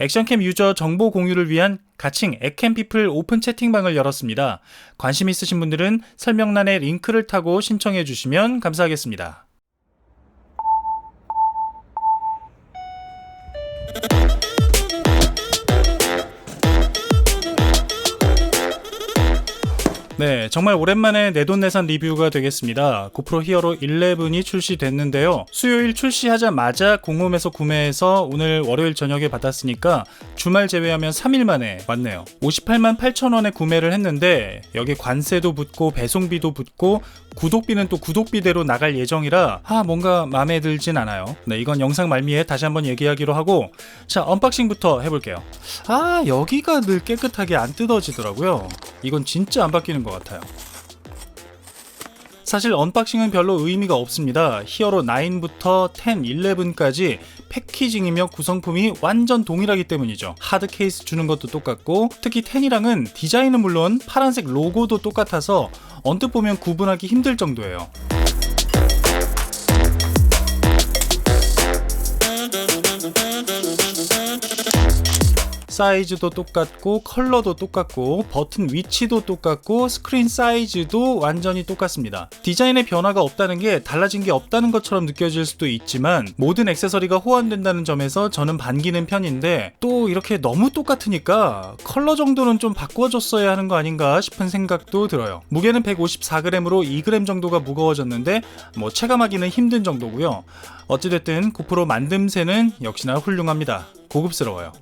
액션캠 유저 정보 공유를 위한 가칭 액캠피플 오픈 채팅방을 열었습니다. 관심 있으신 분들은 설명란에 링크를 타고 신청해 주시면 감사하겠습니다. 네, 정말 오랜만에 내돈내산 리뷰가 되겠습니다. 고프로 히어로 11이 출시됐는데요. 수요일 출시하자마자 공홈에서 구매해서 오늘 월요일 저녁에 받았으니까 주말 제외하면 3일 만에 왔네요. 58만 8천 원에 구매를 했는데 여기 관세도 붙고 배송비도 붙고 구독비는 또 구독비대로 나갈 예정이라 아 뭔가 마음에 들진 않아요. 네, 이건 영상 말미에 다시 한번 얘기하기로 하고 자 언박싱부터 해볼게요. 아 여기가 늘 깨끗하게 안 뜯어지더라고요. 이건 진짜 안 바뀌는 것 같아요. 사실 언박싱은 별로 의미가 없습니다. 히어로 9부터 10, 11까지 패키징이며 구성품이 완전 동일하기 때문이죠. 하드 케이스 주는 것도 똑같고 특히 10이랑은 디자인은 물론 파란색 로고도 똑같아서 언뜻 보면 구분하기 힘들 정도예요. 사이즈도 똑같고 컬러도 똑같고 버튼 위치도 똑같고 스크린 사이즈도 완전히 똑같습니다. 디자인의 변화가 없다는 게 달라진 게 없다는 것처럼 느껴질 수도 있지만 모든 액세서리가 호환된다는 점에서 저는 반기는 편인데 또 이렇게 너무 똑같으니까 컬러 정도는 좀 바꿔줬어야 하는 거 아닌가 싶은 생각도 들어요. 무게는 154g으로 2g 정도가 무거워졌는데 뭐 체감하기는 힘든 정도고요. 어찌됐든 고프로 만듦새는 역시나 훌륭합니다. 고급스러워요.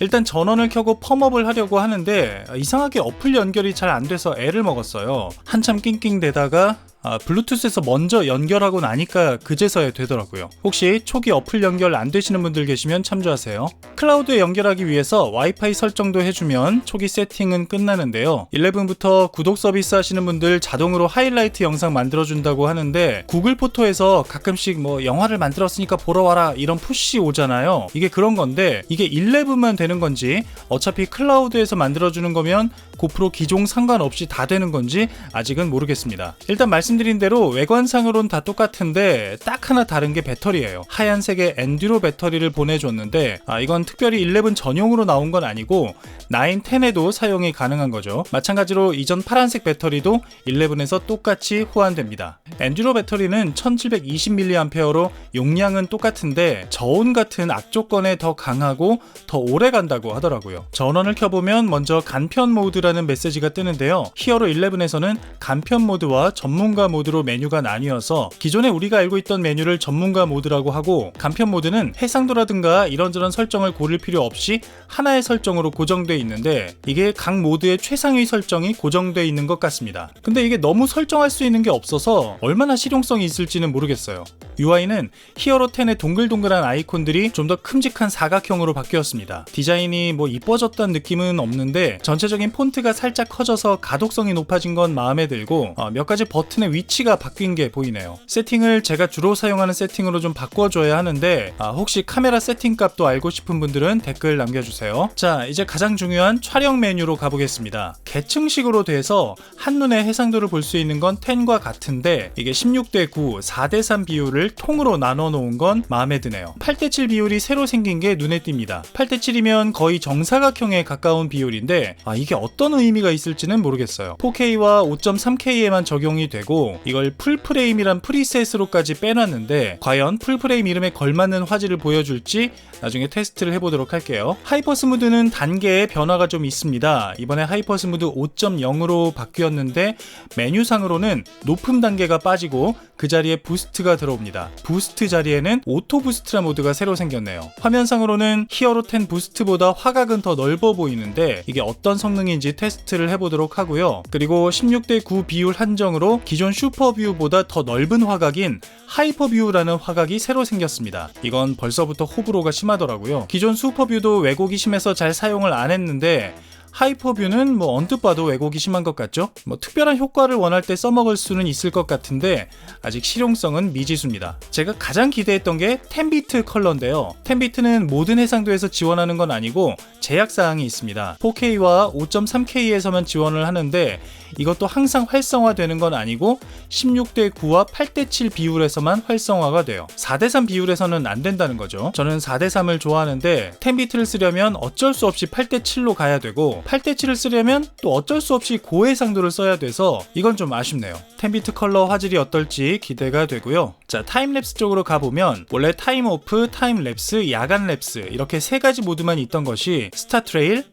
일단 전원을 켜고 펌업을 하려고 하는데 이상하게 어플 연결이 잘 안 돼서 애를 먹었어요. 한참 낑낑대다가 아, 블루투스에서 먼저 연결하고 나니까 그제서야 되더라고요. 혹시 초기 어플 연결 안 되시는 분들 계시면 참조하세요. 클라우드에 연결하기 위해서 와이파이 설정도 해주면 초기 세팅은 끝나는데요. 11부터 구독 서비스 하시는 분들 자동으로 하이라이트 영상 만들어준다고 하는데 구글 포토에서 가끔씩 뭐 영화를 만들었으니까 보러 와라 이런 푸시 오잖아요. 이게 그런 건데 이게 11만 되는 건지 어차피 클라우드에서 만들어주는 거면 고프로 기종 상관없이 다 되는 건지 아직은 모르겠습니다. 일단 말씀드린 대로 외관상으론 다 똑같은데 딱 하나 다른 게 배터리예요. 하얀색의 엔듀로 배터리를 보내줬는데 아 이건 특별히 11 전용으로 나온 건 아니고 9, 10에도 사용이 가능한 거죠. 마찬가지로 이전 파란색 배터리도 11에서 똑같이 호환됩니다. 엔듀로 배터리는 1720mAh로 용량은 똑같은데 저온 같은 악조건에 더 강하고 더 오래 간다고 하더라고요. 전원을 켜보면 먼저 간편 모드라 는 메시지가 뜨는데요. 히어로 11에서는 간편 모드와 전문가 모드로 메뉴가 나뉘어서 기존에 우리가 알고 있던 메뉴를 전문가 모드라고 하고 간편 모드는 해상도라든가 이런저런 설정을 고를 필요 없이 하나의 설정으로 고정되어 있는데 이게 각 모드의 최상위 설정이 고정되어 있는 것 같습니다. 근데 이게 너무 설정할 수 있는 게 없어서 얼마나 실용성이 있을지는 모르겠어요. UI는 히어로 10의 동글동글한 아이콘들이 좀 더 큼직한 사각형으로 바뀌었습니다. 디자인이 뭐 이뻐졌다는 느낌은 없는데 전체적인 폰트 가 살짝 커져서 가독성이 높아진 건 마음에 들고 어, 몇 가지 버튼의 위치가 바뀐 게 보이네요. 세팅을 제가 주로 사용하는 세팅으로 좀 바꿔줘야 하는데 아, 혹시 카메라 세팅 값도 알고 싶은 분들은 댓글 남겨주세요. 자 이제 가장 중요한 촬영 메뉴로 가보겠습니다. 계층식으로 돼서 한눈에 해상도를 볼 수 있는 건 10과 같은데 이게 16대 9, 4대 3 비율을 통으로 나눠 놓은 건 마음에 드네요. 8대 7 비율이 새로 생긴 게 눈에 띕니다. 8대 7이면 거의 정사각형에 가까운 비율인데 아, 이게 어떤 의미가 있을지는 모르겠어요. 4K와 5.3K에만 적용이 되고 이걸 풀프레임이란 프리셋으로까지 빼놨는데 과연 풀프레임 이름에 걸맞는 화질을 보여줄지 나중에 테스트를 해보도록 할게요. 하이퍼 스무드는 단계의 변화가 좀 있습니다. 이번에 하이퍼 스무드 5.0으로 바뀌었는데 메뉴상으로는 높음 단계가 빠지고 그 자리에 부스트가 들어옵니다. 부스트 자리에는 오토 부스트라 모드가 새로 생겼네요. 화면상으로는 히어로 10 부스트보다 화각은 더 넓어 보이는데 이게 어떤 성능인지 테스트를 해보도록 하고요. 그리고 16대 9 비율 한정으로 기존 슈퍼뷰보다 더 넓은 화각인 하이퍼뷰라는 화각이 새로 생겼습니다. 이건 벌써부터 호불호가 심하더라고요. 기존 슈퍼뷰도 왜곡이 심해서 잘 사용을 안 했는데 하이퍼뷰는 뭐 언뜻 봐도 왜곡이 심한 것 같죠? 뭐 특별한 효과를 원할 때 써먹을 수는 있을 것 같은데 아직 실용성은 미지수입니다. 제가 가장 기대했던 게 10비트 컬러인데요. 10비트는 모든 해상도에서 지원하는 건 아니고 제약 사항이 있습니다. 4K와 5.3K에서만 지원을 하는데 이것도 항상 활성화되는 건 아니고 16대 9와 8대 7 비율에서만 활성화가 돼요. 4대 3 비율에서는 안 된다는 거죠. 저는 4대 3을 좋아하는데 10비트를 쓰려면 어쩔 수 없이 8대 7로 가야 되고 8대 7을 쓰려면 또 어쩔 수 없이 고해상도를 써야 돼서 이건 좀 아쉽네요. 10비트 컬러 화질이 어떨지 기대가 되고요. 자, 타임랩스 쪽으로 가보면 원래 타임 오프, 타임 랩스, 야간 랩스 이렇게 세 가지 모드만 있던 것이 스타 트레일,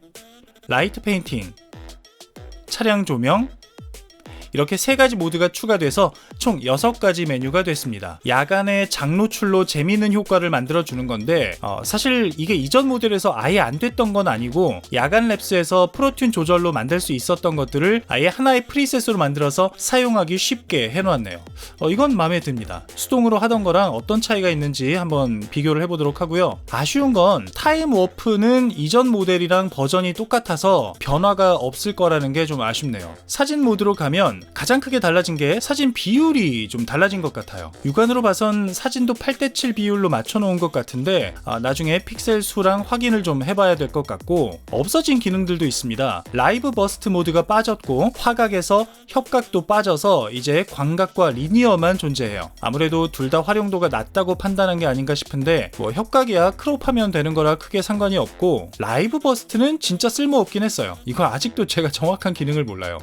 라이트 페인팅, 차량 조명, 이렇게 세 가지 모드가 추가돼서 총 6가지 메뉴가 됐습니다. 야간에 장노출로 재미있는 효과를 만들어 주는 건데 어, 사실 이게 이전 모델에서 아예 안 됐던 건 아니고 야간 랩스에서 프로튠 조절로 만들 수 있었던 것들을 아예 하나의 프리셋으로 만들어서 사용하기 쉽게 해놓았네요. 어, 이건 마음에 듭니다. 수동으로 하던 거랑 어떤 차이가 있는지 한번 비교를 해보도록 하고요. 아쉬운 건 타임 워프는 이전 모델이랑 버전이 똑같아서 변화가 없을 거라는 게 좀 아쉽네요. 사진 모드로 가면 가장 크게 달라진 게 사진 비율 이 좀 달라진 것 같아요. 육안으로 봐선 사진도 8대7 비율로 맞춰놓은 것 같은데 아, 나중에 픽셀 수랑 확인을 좀 해봐야 될 것 같고 없어진 기능들도 있습니다. 라이브 버스트 모드가 빠졌고 화각에서 협각도 빠져서 이제 광각과 리니어만 존재해요. 아무래도 둘 다 활용도가 낮다고 판단한 게 아닌가 싶은데 뭐 협각이야 크롭하면 되는 거라 크게 상관이 없고 라이브 버스트는 진짜 쓸모없긴 했어요. 이건 아직도 제가 정확한 기능을 몰라요.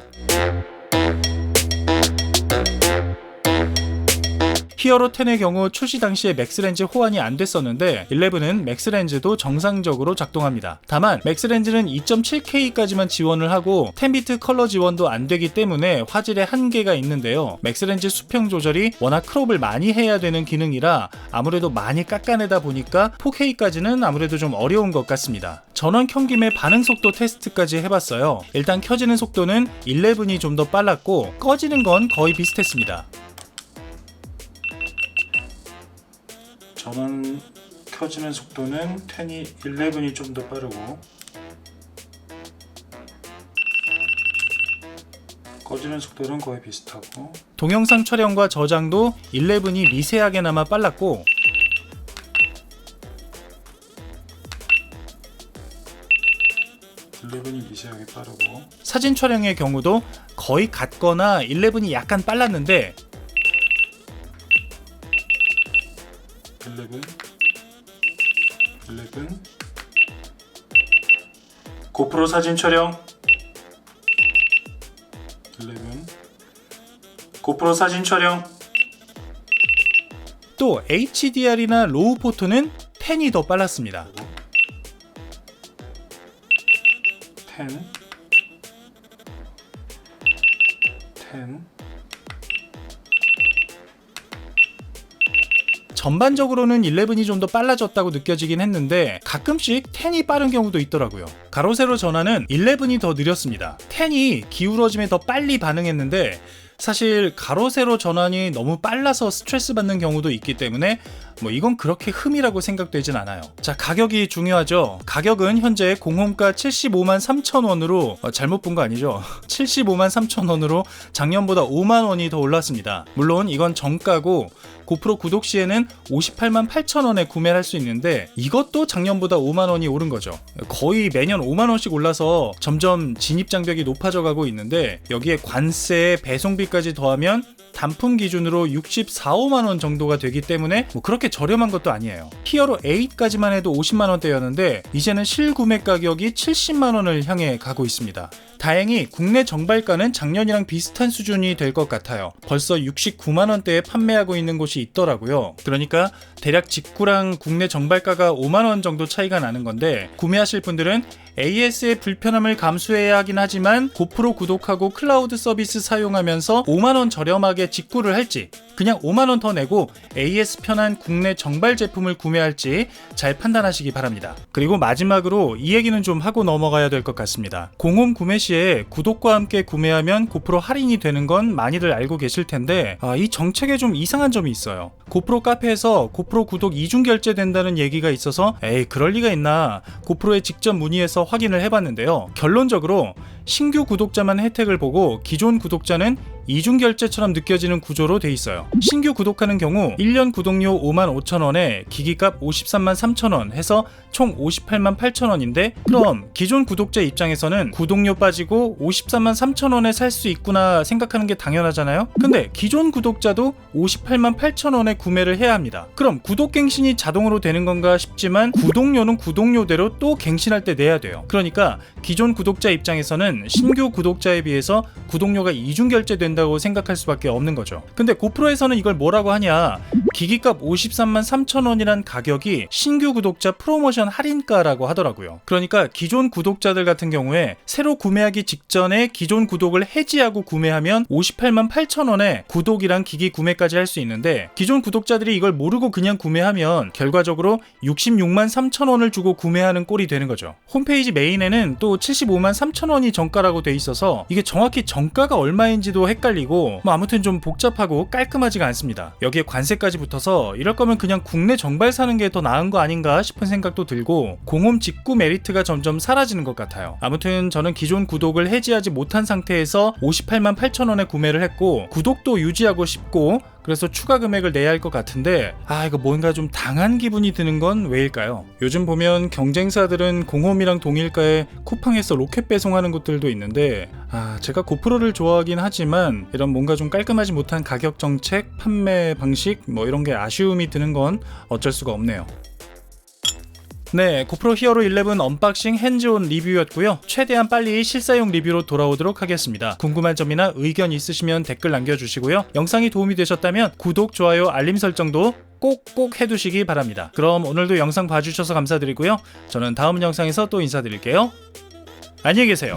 히어로 10의 경우 출시 당시에 맥스렌즈 호환이 안 됐었는데 11은 맥스렌즈도 정상적으로 작동합니다. 다만 맥스렌즈는 2.7K까지만 지원을 하고 10비트 컬러 지원도 안 되기 때문에 화질에 한계가 있는데요. 맥스렌즈 수평 조절이 워낙 크롭을 많이 해야 되는 기능이라 아무래도 많이 깎아내다 보니까 4K까지는 아무래도 좀 어려운 것 같습니다. 전원 켠 김에 반응 속도 테스트까지 해봤어요. 일단 켜지는 속도는 11이 좀 더 빨랐고 꺼지는 건 거의 비슷했습니다. 전원 켜지는 속도는 10이 11이 좀 더 빠르고 꺼지는 속도는 거의 비슷하고 동영상 촬영과 저장도 11이 미세하게나마 빨랐고 일레븐이 미세하게 빠르고 사진 촬영의 경우도 거의 같거나 11이 약간 빨랐는데 프로 사진 촬영. 11 고프로 사진 촬영. 또 HDR이나 로우 포토는 10이 더 빨랐습니다. 10 10 전반적으로는 11이 좀 더 빨라졌다고 느껴지긴 했는데 가끔씩 10이 빠른 경우도 있더라고요. 가로 세로 전환은 11이 더 느렸습니다. 10이 기울어짐에 더 빨리 반응했는데 사실 가로 세로 전환이 너무 빨라서 스트레스 받는 경우도 있기 때문에 뭐 이건 그렇게 흠이라고 생각되진 않아요. 자, 가격이 중요하죠. 가격은 현재 공홈가 75만 3천 원으로 어, 잘못 본 거 아니죠? 75만 3천 원으로 작년보다 5만 원이 더 올랐습니다. 물론 이건 정가고 고프로 구독 시에는 58만 8천 원에 구매를 할수 있는데 이것도 작년보다 5만 원이 오른 거죠. 거의 매년 5만 원씩 올라서 점점 진입 장벽이 높아져 가고 있는데 여기에 관세, 배송비까지 더하면 단품 기준으로 64, 5만 원 정도가 되기 때문에 뭐 그렇게 저렴한 것도 아니에요. 히어로 8까지만 해도 50만 원대였는데 이제는 실구매 가격이 70만 원을 향해 가고 있습니다. 다행히 국내 정발가는 작년이랑 비슷한 수준이 될 것 같아요. 벌써 69만 원대에 판매하고 있는 곳이 있더라고요. 그러니까 대략 직구랑 국내 정발가가 5만 원 정도 차이가 나는 건데 구매하실 분들은 AS의 불편함을 감수해야 하긴 하지만 고프로 구독하고 클라우드 서비스 사용하면서 5만 원 저렴하게 직구를 할지 그냥 5만 원 더 내고 AS 편한 국내 정발 제품을 구매할지 잘 판단하시기 바랍니다. 그리고 마지막으로 이 얘기는 좀 하고 넘어가야 될 것 같습니다. 공홈 구매 시에 구독과 함께 구매하면 고프로 할인이 되는 건 많이들 알고 계실 텐데 아, 이 정책에 좀 이상한 점이 있어요. 고프로 카페에서 고프로 구독 이중 결제된다는 얘기가 있어서 에이 그럴 리가 있나 고프로에 직접 문의해서 확인을 해봤는데요. 결론적으로 신규 구독자만 혜택을 보고 기존 구독자는 이중 결제처럼 느껴지는 구조로 돼 있어요. 신규 구독하는 경우 1년 구독료 5만 5천 원에 기기값 53만 3천 원 해서 총 58만 8천 원인데 그럼 기존 구독자 입장에서는 구독료 빠지고 53만 3천 원에 살 수 있구나 생각하는 게 당연하잖아요. 근데 기존 구독자도 58만 8천 원에 구매를 해야 합니다. 그럼 구독 갱신이 자동으로 되는 건가 싶지만 구독료는 구독료대로 또 갱신할 때 내야 돼요. 그러니까 기존 구독자 입장에서는 신규 구독자에 비해서 구독료가 이중 결제된 다고 생각할 수밖에 없는 거죠. 근데 고프로에서는 이걸 뭐라고 하냐? 기기값 53만 3천 원이란 가격이 신규 구독자 프로모션 할인가라고 하더라고요. 그러니까 기존 구독자들 같은 경우에 새로 구매하기 직전에 기존 구독을 해지하고 구매하면 58만 8천 원에 구독이랑 기기 구매까지 할 수 있는데 기존 구독자들이 이걸 모르고 그냥 구매하면 결과적으로 66만 3천 원을 주고 구매하는 꼴이 되는 거죠. 홈페이지 메인에는 또 75만 3천 원이 정가라고 돼 있어서 이게 정확히 정가가 얼마인지도 헷갈리고 뭐 아무튼 좀 복잡하고 깔끔하지가 않습니다. 여기에 관세까지 붙어서 이럴 거면 그냥 국내 정발 사는 게 더 나은 거 아닌가 싶은 생각도 들고 공홈 직구 메리트가 점점 사라지는 것 같아요. 아무튼 저는 기존 구독을 해지하지 못한 상태에서 58만 8천 원에 구매를 했고 구독도 유지하고 싶고 그래서 추가 금액을 내야 할 것 같은데 아 이거 뭔가 좀 당한 기분이 드는 건 왜일까요? 요즘 보면 경쟁사들은 공홈이랑 동일가에 쿠팡에서 로켓 배송하는 곳들도 있는데 아 제가 고프로를 좋아하긴 하지만 이런 뭔가 좀 깔끔하지 못한 가격 정책, 판매 방식 뭐 이런 게 아쉬움이 드는 건 어쩔 수가 없네요. 네, 고프로 히어로 11 언박싱 핸즈온 리뷰였고요. 최대한 빨리 실사용 리뷰로 돌아오도록 하겠습니다. 궁금한 점이나 의견 있으시면 댓글 남겨주시고요. 영상이 도움이 되셨다면 구독, 좋아요, 알림 설정도 꼭꼭 해두시기 바랍니다. 그럼 오늘도 영상 봐주셔서 감사드리고요. 저는 다음 영상에서 또 인사드릴게요. 안녕히 계세요.